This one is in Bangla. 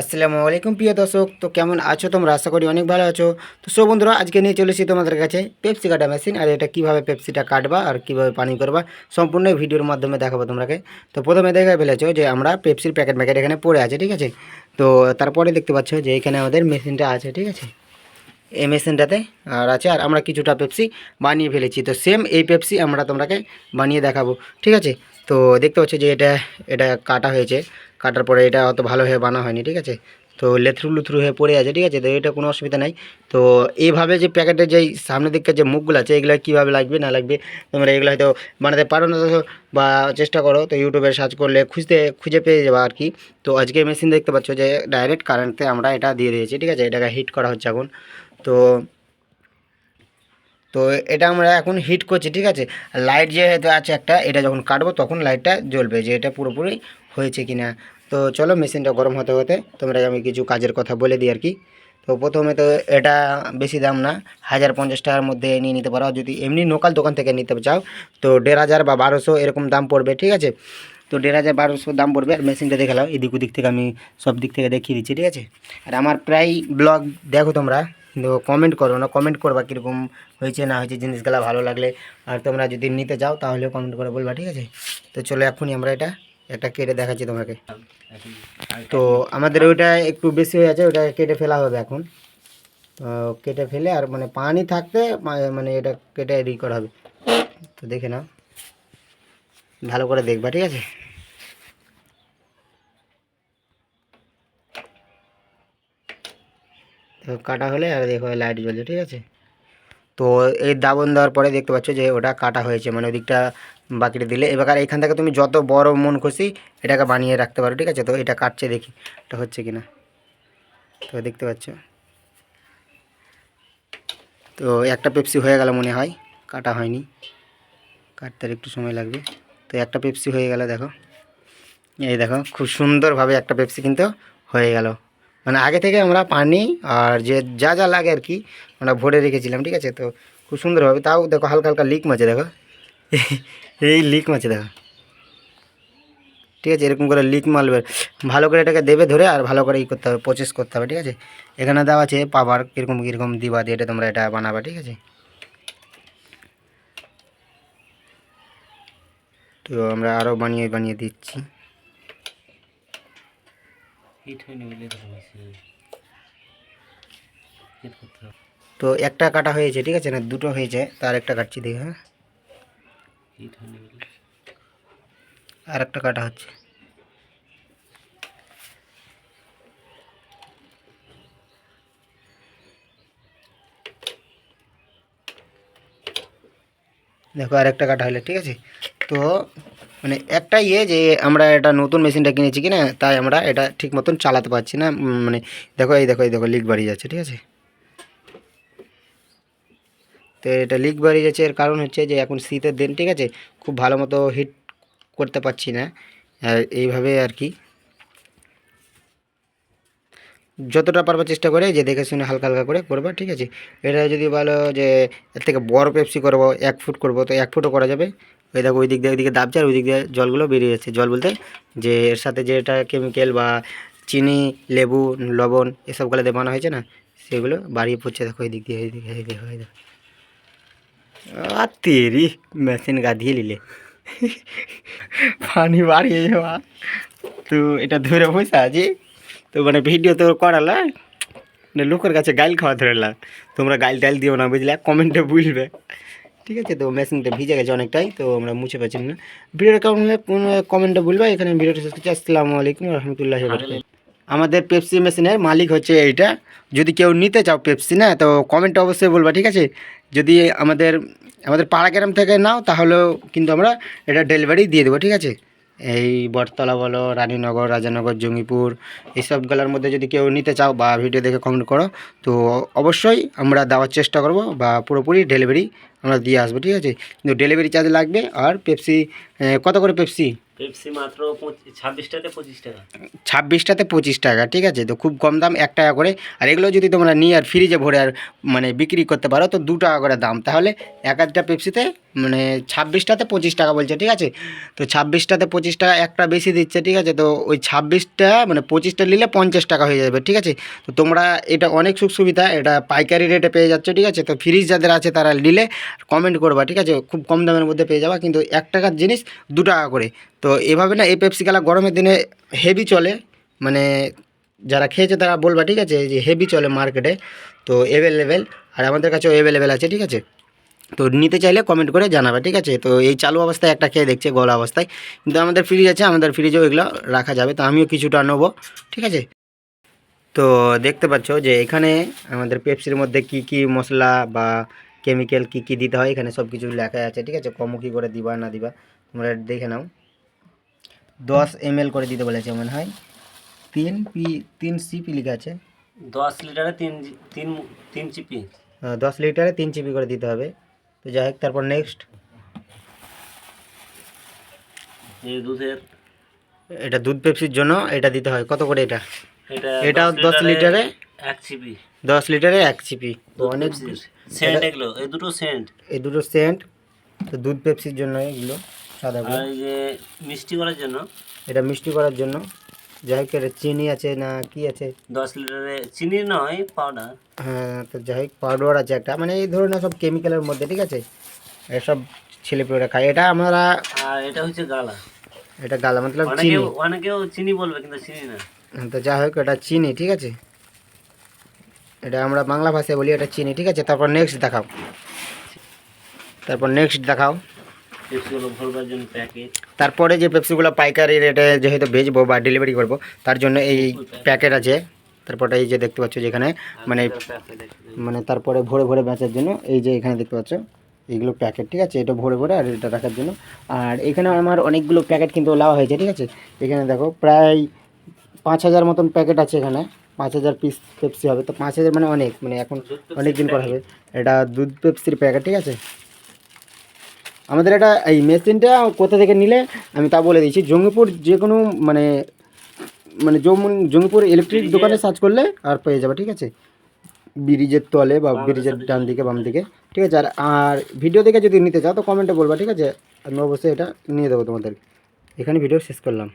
আসসালামু আলাইকুম প্রিয় দর্শক, তো কেমন আছো তোমরা? আশা করি অনেক ভালো আছো। তো সব বন্ধুরা, আজকে নিয়ে চলেছি তোমাদের কাছে পেপসি কাটা মেশিন আর এটা কীভাবে পেপসিটা কাটবা আর কীভাবে পানি করবা সম্পূর্ণ ভিডিওর মাধ্যমে দেখাবো তোমাকে। তো প্রথমে দেখা ফেলেছো যে আমরা পেপসির প্যাকেট প্যাকেট এখানে পড়ে আছে, ঠিক আছে? তো তারপরে দেখতে পাচ্ছ যে এখানে আমাদের মেশিনটা আছে, ঠিক আছে? এই মেশিনটাতে আর আছে, আর আমরা কিছুটা পেপসি বানিয়ে ফেলেছি। তো সেম এই পেপসি আমরা তোমরাকে বানিয়ে দেখাবো, ঠিক আছে? তো দেখতে পাচ্ছ যে এটা এটা কাটা হয়েছে। কাটার পরে এটা অত ভালোভাবে বানা হয়নি, ঠিক আছে? তো লেথরু লুথরু হয়ে পড়ে আছে, ঠিক আছে? তো এটা কোনো অসুবিধা নাই। তো এইভাবে যে প্যাকেটের যেই সামনের দিককার যে মুখগুলো আছে, এগুলো কীভাবে লাগবে, না লাগবে, তোমরা এগুলো হয়তো বানাতে পারো না বা চেষ্টা করো। তো ইউটিউবে সার্চ করলে খুঁজতে, খুঁজে পেয়ে যাবে আর কি। তো আজকে মেশিন দেখতে পাচ্ছ যে, ডাইরেক্ট কারেন্টে আমরা এটা দিয়ে দিয়েছি, ঠিক আছে? এটাকে হিট করা হচ্ছে এখন। তো তো এটা আমরা এখন হিট করছি, ঠিক আছে? লাইট যেহেতু আছে একটা, এটা যখন কাটবো তখন লাইটটা জ্বলবে যে এটা পুরোপুরি হয়েছে কি না তো চলো মেশিনটা গরম হতে হতে তোমরা আমি কিছু কাজের কথা বলে দিই আর কি। তো প্রথমে তো এটা বেশি দাম না, হাজার পঞ্চাশ টাকার মধ্যে নিয়ে নিতে পারো। যদি এমনি লোকাল দোকান থেকে নিতে চাও, তো দেড় হাজার বা বারোশো এরকম দাম পড়বে, ঠিক আছে? তো দেড় হাজার বারোশো দাম পড়বে। আর মেশিনটা দেখে নাও এদিক ওদিক থেকে আমি সব দিক থেকে দেখিয়ে দিচ্ছি, ঠিক আছে? আর আমার প্রায় ব্লগ দেখো তোমরা কিন্তু কমেন্ট করো না কমেন্ট করবা কীরকম হয়েছে না হয়েছে জিনিসগুলো ভালো লাগলে। আর তোমরা যদি নিতে চাও তাহলেও কমেন্ট করে বলবা, ঠিক আছে? তো চলো এখনই আমরা এটা, একটা কেটে দেখাচ্ছি তোমাকে। তো আমাদের ওইটা একটু বেশি হয়ে আছে ওটা কেটে ফেলা হবে এখন। তো কেটে ফেলে আর মানে পানি থাকতে মানে এটা কেটে রি করা হবে। তো দেখে নাও। ভালো করে দেখবা, ঠিক আছে? কাটা হলে আর দেখো লাইট জ্বলছে ঠিক আছে? তো এই দাবন দেওয়ার পরে দেখতে পাচ্ছ যে ওটা কাটা হয়েছে মানে ওদিকটা বাকিটা দিলে। এবার এখান থেকে তুমি যত বড় মন খুশি এটাকে বানিয়ে রাখতে পারো, ঠিক আছে? তো এটা কাটছে দেখি, এটা হচ্ছে কি না তো দেখতে পাচ্ছ? তো একটা পেপসি হয়ে গেল মনে হয়, কাটা হয়নি। কাটতে একটু সময় লাগবে। তো একটা পেপসি হয়ে গেল, দেখো। এই দেখো, খুব সুন্দরভাবে একটা পেপসি কিন্তু হয়ে গেল। মানে আগে থেকে আমরা পানি আর যে যা যা লাগে আর কি আমরা ভরে রেখেছিলাম, ঠিক আছে? তো খুব সুন্দরভাবে তাও দেখো হালকা হালকা লিক মাছে, দেখো। এই লিক মাছে, দেখো। ঠিক আছে, এরকম করে লিক মালবে ভালো করে এটাকে দেবে ধরে আর ভালো করে ই করতে হবে প্রসেস করতে হবে, ঠিক আছে? এখানে দেওয়া আছে পাবার, কীরকম কীরকম দিবা দিয়ে এটা তোমরা এটা বানাবে, ঠিক আছে? তো আমরা আরও বানিয়ে বানিয়ে দিচ্ছি। হিট হয়নি বলে তো হয়েছে হিট করতে হবে তো একটা কাটা হয়েছে, ঠিক আছে? না, দুটো হয়েছে, তার একটা কাটছি, দেখে হ্যাঁ? হিট হয়নি বলে আর একটা কাটা হচ্ছে। দেখো, আর একটা কাটা হলে, ঠিক আছে? তো মানে একটা ইয়ে যে আমরা এটা নতুন মেশিনটা কিনেছি কি না তাই আমরা এটা ঠিক মতন চালাতে পারছি না। মানে দেখো, এই দেখো এই দেখো লিক বাড়িয়ে যাচ্ছে, ঠিক আছে? তো এটা লিক বাড়িয়ে যাচ্ছে, এর কারণ হচ্ছে যে এখন শীতের দিন, ঠিক আছে? খুব ভালো মতো হিট করতে পারছি না। এইভাবে আর কি। যতটা পারবার চেষ্টা করে, যে দেখে শুনে হালকা হালকা করে করবা, ঠিক আছে? এটা যদি বলো যে, এর থেকে বড় পেপসি করব, এক ফুট করব, তো এক ফুটও করা যাবে। ওই দেখো, ওই দিক দিয়ে, ওইদিকে দাবছে আর ওই দিক দিয়ে জলগুলো বেরিয়ে যাচ্ছে। জল বলতে যে এর সাথে যেটা কেমিক্যাল বা চিনি, লেবু, লবণ এসবগুলো দিয়ে বানা হয়েছে না, সেগুলো বাড়িয়ে পড়ছে। দেখো ওই দিক দিয়ে ওই দিকে দিকে দেখো আর তেরি, মেশিন গাধিয়ে নিলে। পানি বাড়িয়ে যাওয়া তো এটা ধরে বসে আছি। তো মানে ভিডিও তো করালা। মানে লোকের কাছে গাইল খাওয়া ধরেলা। তোমরা গাইল টাইল দিও না, বুঝলে? কমেন্টে বুঝবে ঠিক আছে, তো মেশিনটা ভিজে গেছে অনেকটাই, তো আমরা মুছে পাচ্ছি না ভিডিওটা কেমন হলে কমেন্টে বলবে এখানে ভিডিওটা শেষ করছি। আসসালামু আলাইকুম রহমতুল্লাহ আমাদের পেপসি মেশিনের মালিক হচ্ছে এইটা। যদি কেউ নিতে চাও পেপসি না, তো কমেন্টে অবশ্যই বলবা, ঠিক আছে? যদি আমাদের আমাদের পাড়া গ্রাম থেকে নাও, তাহলেও কিন্তু আমরা এটা ডেলিভারি দিয়ে দেবো, ঠিক আছে? এই বটতলা বলো, রানীনগর, রাজানগর, জঙ্গিপুর এইসবগুলোর মধ্যে যদি কেউ নিতে চাও বা ভিডিও দেখে কমেন্ট করো, তো অবশ্যই আমরা দেওয়ার চেষ্টা করব বা পুরোপুরি ডেলিভারি আমরা দিয়ে আসব, ঠিক আছে? কিন্তু ডেলিভারি চার্জ লাগবে আর পেপসি কত করে পেপসি পেপসি মাত্র ছাব্বিশটাতে পঁচিশ টাকা। ছাব্বিশটাতে পঁচিশ টাকা, ঠিক আছে? তো খুব কম দাম, এক টাকা করে। আর এগুলো যদি তোমরা নিয়ে আর ফ্রিজে ভরে আর মানে বিক্রি করতে পারো, তো দু টাকা করে দাম। তাহলে এক একটা পেপসিতে মানে ছাব্বিশটাতে পঁচিশ টাকা বলছে, ঠিক আছে? তো ছাব্বিশটাতে পঁচিশ টাকা একটা বেশি দিচ্ছে, ঠিক আছে? তো ওই ছাব্বিশটা মানে পঁচিশটা নিলে পঞ্চাশ টাকা হয়ে যাবে, ঠিক আছে? তো তোমরা এটা অনেক সুখ সুবিধা এটা পাইকারি রেটে পেয়ে যাচ্ছ, ঠিক আছে? তো ফ্রিজ যাদের আছে তারা নিলে কমেন্ট করবা, ঠিক আছে? খুব কম দামের মধ্যে পেয়ে যাবা, কিন্তু এক টাকার জিনিস দু টাকা করে। তো এভাবে না এই পেপসি খেলা গরমের দিনে হেভি চলে। মানে যারা খেয়েছে তারা বলবা, ঠিক আছে যে হেভি চলে মার্কেটে তো অ্যাভেলেবেল আর আমাদের কাছেও অ্যাভেলেবেল আছে, ঠিক আছে? তো নিতে চাইলে কমেন্ট করে জানাবে, ঠিক আছে? তো এই চালু অবস্থায় একটা খেয়ে দেখছে, গলা অবস্থায়। কিন্তু আমাদের ফ্রিজ আছে, আমাদের ফ্রিজেও এগুলো রাখা যাবে। তো আমিও কিছুটা নেব, ঠিক আছে? তো দেখতে পাচ্ছ যে এখানে আমাদের পেপসির মধ্যে কি কি মশলা বা কেমিক্যাল কি কি দিতে হয়, এখানে সব কিছু লেখা আছে, ঠিক আছে? কম কী করে দিবা, না দিবা, তোমরা দেখে নাও। দশ এম করে দিতে বলেছে মনে হয়। তিন পি তিন সিপি লেখা আছে। দশ লিটারে তিন তিন তিন চিপি আহ, দশ লিটারে তিন চিপি করে দিতে হবে। তো যাই হোক তারপর নেক্সট এই দুধের। এটা দুধ পেপসির জন্য এটা দিতে হয়। কত করে এটা? এটা দশ লিটারে এক চিপি দশ লিটারে এক চিপি অনেক সেন্ট এগুলো এই দুটো সেন্ট। এই দুটো সেন্ট। তো দুধ পেপসির জন্য এগুলো। সাদাগুলো আর এই যে মিষ্টি করার জন্য এটা মিষ্টি করার জন্য। যাই হোক এটা চিনি আছে না কি আছে? দশ লিটারে চিনি নয় পাউডার হ্যাঁ তো যাই হোক পাউডার আছে একটা। মানে এই ধরনের সব কেমিক্যালের মধ্যে ঠিক আছে? এসব ছেলেপেলেরা খায়। এটা আমরা আর এটা হচ্ছে গালা। এটা গালা মতলব চিনি। অনেকেও অনেকেও চিনি বলবে কিন্তু চিনি না। তো যাই হোক এটা চিনি ঠিক আছে? এটা আমরা বাংলা ভাষায় বলি এটা চিনি ঠিক আছে? তারপর নেক্সট দেখাও। তারপর নেক্সট দেখাও। পেপসিগুলো ভরবার জন্য প্যাকেট তারপরে যে পেপসিগুলো পাইকারি রেটে যেহেতু বেচবো বা ডেলিভারি করব তার জন্য এই প্যাকেট আছে। তারপরে এই যে দেখতে পাচ্ছ যেখানে মানে মানে তারপরে ভরে ভরে বেচার জন্য এই যে এখানে দেখতে পাচ্ছ এইগুলো প্যাকেট ঠিক আছে? এটা ভরে ভরে আর এটা রাখার জন্য। আর এখানে আমার অনেকগুলো প্যাকেট কিন্তু লাওয়া হয়েছে ঠিক আছে? এখানে দেখো প্রায় পাঁচ হাজার মতন প্যাকেট আছে এখানে। পাঁচ হাজার পিস পেপসি হবে। তো পাঁচ হাজার মানে অনেক মানে এখন অনেক দিন করা হবে। এটা দুধ পেপসির প্যাকেট ঠিক আছে? আমাদের এটা এই মেশিনটা কোথা থেকে নিলে আমি তা বলে দিচ্ছি। জঙ্গিপুর যে কোনো মানে মানে জঙ্গিপুর ইলেকট্রিক দোকানে সার্চ করলে আর পেয়ে যাবে ঠিক আছে? ব্রিজের তলে বা ব্রিজের ডান দিকে বাম দিকে ঠিক আছে? আর আর ভিডিও দেখে যদি নিতে চাও তো কমেন্টে বলবা ঠিক আছে? আমি অবশ্যই এটা নিয়ে দেবো তোমাদের। এখানে ভিডিও শেষ করলাম।